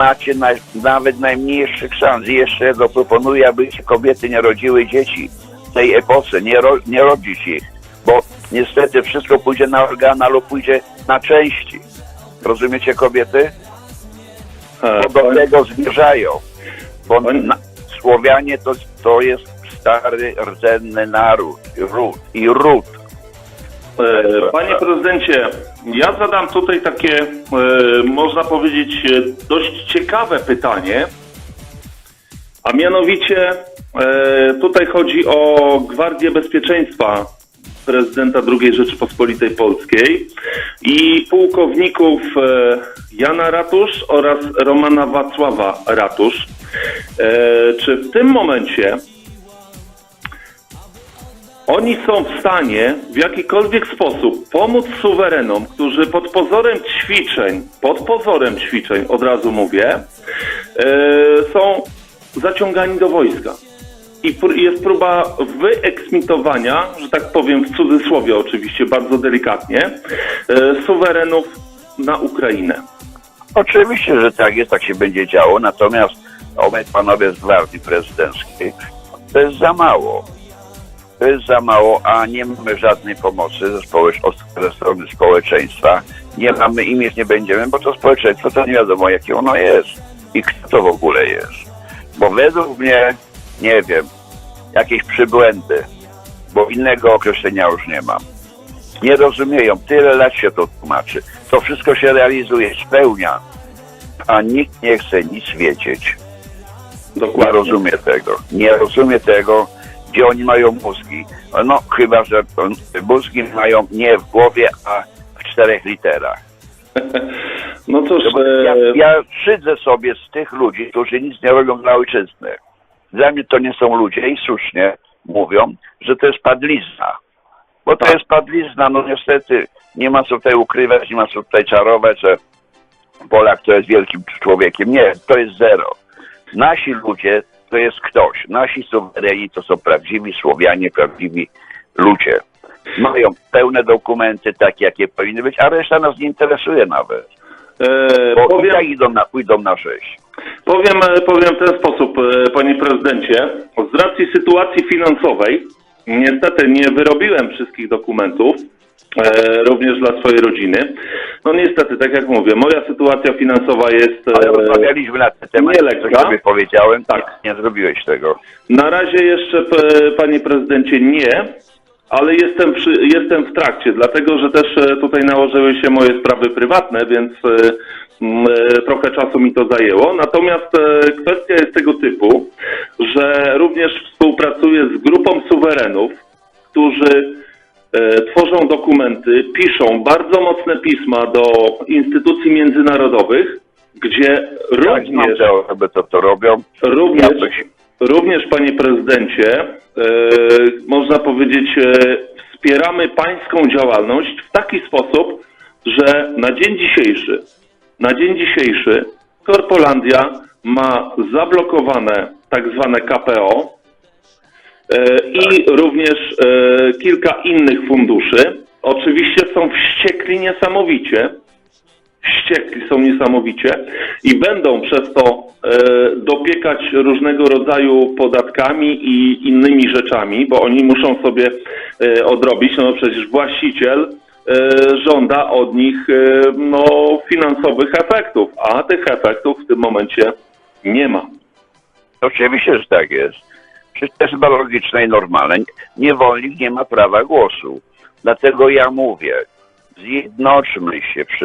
macie na, nawet najmniejszych szans. I jeszcze jedno proponuję, aby kobiety nie rodziły dzieci w tej epoce, nie, ro, nie rodzić ich, bo niestety wszystko pójdzie na organa lub pójdzie na części. Rozumiecie kobiety? Bo do tego zmierzają. Bo na, Słowianie to, to jest stary, rdzenny naród ród, i ród. E, Panie prezydencie, ja zadam tutaj takie, e, można powiedzieć, e, dość ciekawe pytanie. A mianowicie tutaj chodzi o Gwardię Bezpieczeństwa prezydenta II Rzeczypospolitej Polskiej i pułkowników Jana Ratusz oraz Romana Wacława Ratusz. Czy w tym momencie oni są w stanie w jakikolwiek sposób pomóc suwerenom, którzy pod pozorem ćwiczeń, pod pozorem ćwiczeń, od razu mówię, e, są zaciągani do wojska. I pr- jest próba wyeksmitowania, że tak powiem w cudzysłowie oczywiście, bardzo delikatnie, e, suwerenów na Ukrainę. Oczywiście, że tak jest, tak się będzie działo, natomiast obaj panowie z Gwardii Prezydenckiej, to jest za mało. To jest za mało, a nie mamy żadnej pomocy ze, społecz- ze strony społeczeństwa. Nie mamy i mieć nie będziemy, bo to społeczeństwo to nie wiadomo jakie ono jest i kto to w ogóle jest. Bo według mnie, nie wiem, jakieś przybłędy, bo innego określenia już nie mam. Nie rozumieją, tyle lat się to tłumaczy. To wszystko się realizuje, spełnia, a nikt nie chce nic wiedzieć. Nie Dokładnie. rozumie tego. Nie rozumie tego, gdzie oni mają mózgi. No chyba, że mózgi mają nie w głowie, a w czterech literach. No cóż, No Ja, e, ja szydzę sobie z tych ludzi, którzy nic nie robią dla ojczyzny. Dla mnie to nie są ludzie i słusznie mówią, że to jest padlizna. Bo to jest padlizna, no niestety nie ma co tutaj ukrywać, nie ma co tutaj czarować, że Polak to jest wielkim człowiekiem. Nie, to jest zero. Nasi ludzie to jest ktoś. Nasi suwereni to są prawdziwi Słowianie, prawdziwi ludzie. Mają pełne dokumenty, takie jakie powinny być, a reszta nas nie interesuje nawet. e, Bo powiem, tak idą na, pójdą na sześć. Powiem, e, powiem w ten sposób, e, panie prezydencie. Z racji sytuacji finansowej, niestety nie wyrobiłem wszystkich dokumentów, e, również dla swojej rodziny. No niestety, tak jak mówię, moja sytuacja finansowa jest Ale e, rozmawialiśmy na ten temat, nie coś lekka. sobie powiedziałem, Tak. tak. nie, nie zrobiłeś tego. na razie jeszcze, p- panie prezydencie, nie, ale jestem, przy, jestem w trakcie, dlatego że też e, tutaj nałożyły się moje sprawy prywatne, więc e, m, e, trochę czasu mi to zajęło. Natomiast e, kwestia jest tego typu, że również współpracuję z grupą suwerenów, którzy e, tworzą dokumenty, piszą bardzo mocne pisma do instytucji międzynarodowych, gdzie Tak, również, osoby, co to robią. również Ja Również, panie prezydencie, e, można powiedzieć, e, wspieramy pańską działalność w taki sposób, że na dzień dzisiejszy, na dzień dzisiejszy Korpolandia ma zablokowane tak zwane KPO i również e, kilka innych funduszy. Oczywiście są wściekli niesamowicie, wściekli są niesamowicie i będą przez to e, dopiekać różnego rodzaju podatkami i innymi rzeczami, bo oni muszą sobie e, odrobić, no przecież właściciel e, żąda od nich e, no, finansowych efektów, a tych efektów w tym momencie nie ma. oczywiście, że tak jest. Przecież to jest logiczne i normalne. Niewolnik nie ma prawa głosu. Dlatego ja mówię, zjednoczmy się wszyscy.